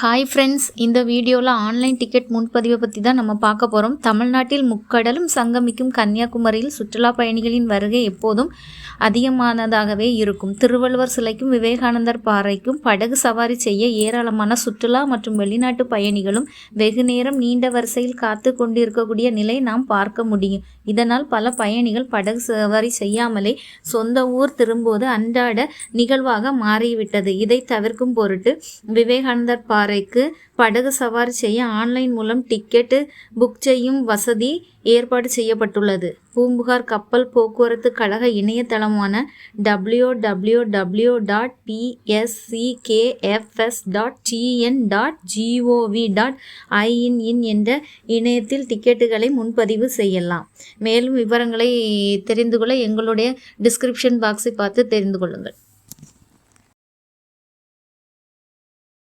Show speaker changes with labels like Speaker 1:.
Speaker 1: Hi friends இந்த வீடியோவில் online ticket முன்பதிவை பற்றி தான் நம்ம பார்க்க போகிறோம் தமிழ்நாட்டில் முக்கடலும் சங்கமிக்கும் கன்னியாகுமரியில் சுற்றுலா பயணிகளின் வருகை எப்போதும் அதிகமானதாகவே இருக்கும். திருவள்ளுவர் சிலைக்கும் விவேகானந்தர் பாறைக்கும் படகு சவாரி செய்ய ஏராளமான சுற்றுலா மற்றும் வெளிநாட்டு பயணிகளும் வெகு நேரம் நீண்ட வரிசையில் காத்து கொண்டிருக்கக்கூடிய நிலை நாம் பார்க்க முடியும். இதனால் பல பயணிகள் படகு சவாரி செய்யாமலே சொந்த ஊர் திரும்புவது அன்றாட நிகழ்வாக மாறிவிட்டது. இதை தவிர்க்கும் பொருட்டு விவேகானந்தர் பாறைக்கு படகு சவாரி செய்ய ஆன்லைன் மூலம் டிக்கெட்டு புக் செய்யும் வசதி ஏற்பாடு செய்யப்பட்டுள்ளது. பூம்புகார் கப்பல் போக்குவரத்து கழக இணையதளமான W W W dot PSCKFS dot TN dot GOV dot IN in என்ற இணையத்தில் டிக்கெட்டுகளை முன்பதிவு செய்யலாம். மேலும் விவரங்களை தெரிந்து கொள்ள எங்களுடைய டிஸ்கிரிப்ஷன் பாக்ஸை பார்த்து தெரிந்து கொள்ளுங்கள்.